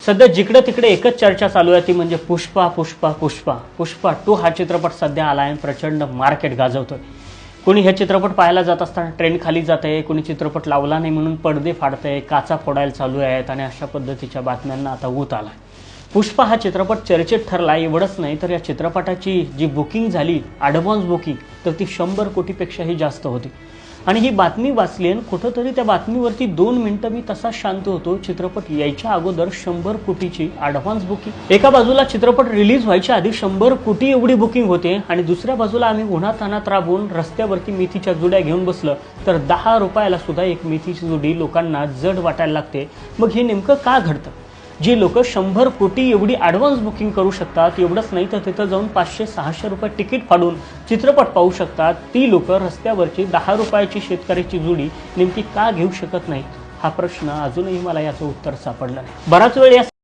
सध्या जिकडे तिकडे एकच चर्चा चालू आहे ती म्हणजे पुष्पा पुष्पा पुष्पा. पुष्पा टू हा चित्रपट सध्या आला आहे आणि प्रचंड मार्केट गाजवतोय. कोणी हे चित्रपट पाहायला जात असताना ट्रेंड खाली जात आहे कोणी चित्रपट लावला नाही म्हणून पडदे फाडतंय काचा फोडायला चालू आहेत आणि अशा पद्धतीच्या बातम्यांना आता ऊत आला पुष्पा हा चित्रपट चर्चेत ठरला एवढंच नाही तर या चित्रपटाची जी बुकिंग झाली ॲडव्हान्स बुकिंग तर ती शंभर कोटीपेक्षाही जास्त होती. आणि ही बातमी वाचली आणि कुठंतरी त्या बातमीवरती दोन मिनिटं मी तसा शांत होतो. चित्रपट यायच्या अगोदर शंभर कोटीची ॲडव्हान्स बुकिंग एका बाजूला चित्रपट रिलीज व्हायच्या आधी शंभर कोटी एवढी बुकिंग होते आणि दुसऱ्या बाजूला आम्ही उन्हातानात राबून रस्त्यावरती मेथीच्या जुड्या घेऊन बसलं. तर दहा रुपयाला सुद्धा एक मेथीची जुडी लोकांना जड वाटायला लागते. मग हे नेमकं का घडतं? जी लोक शंभर कोटी एवढी ॲडव्हान्स बुकिंग करू शकतात एवढंच नाही तर तिथं जाऊन पाचशे सहाशे रुपये तिकीट फाडून चित्रपट पाहू शकतात. ती लोक रस्त्यावरची दहा रुपयाची शेतकऱ्याची जुडी नेमकी का घेऊ शकत नाहीत? हा प्रश्न अजूनही मला याचं उत्तर सापडलं नाही. बराच वेळ या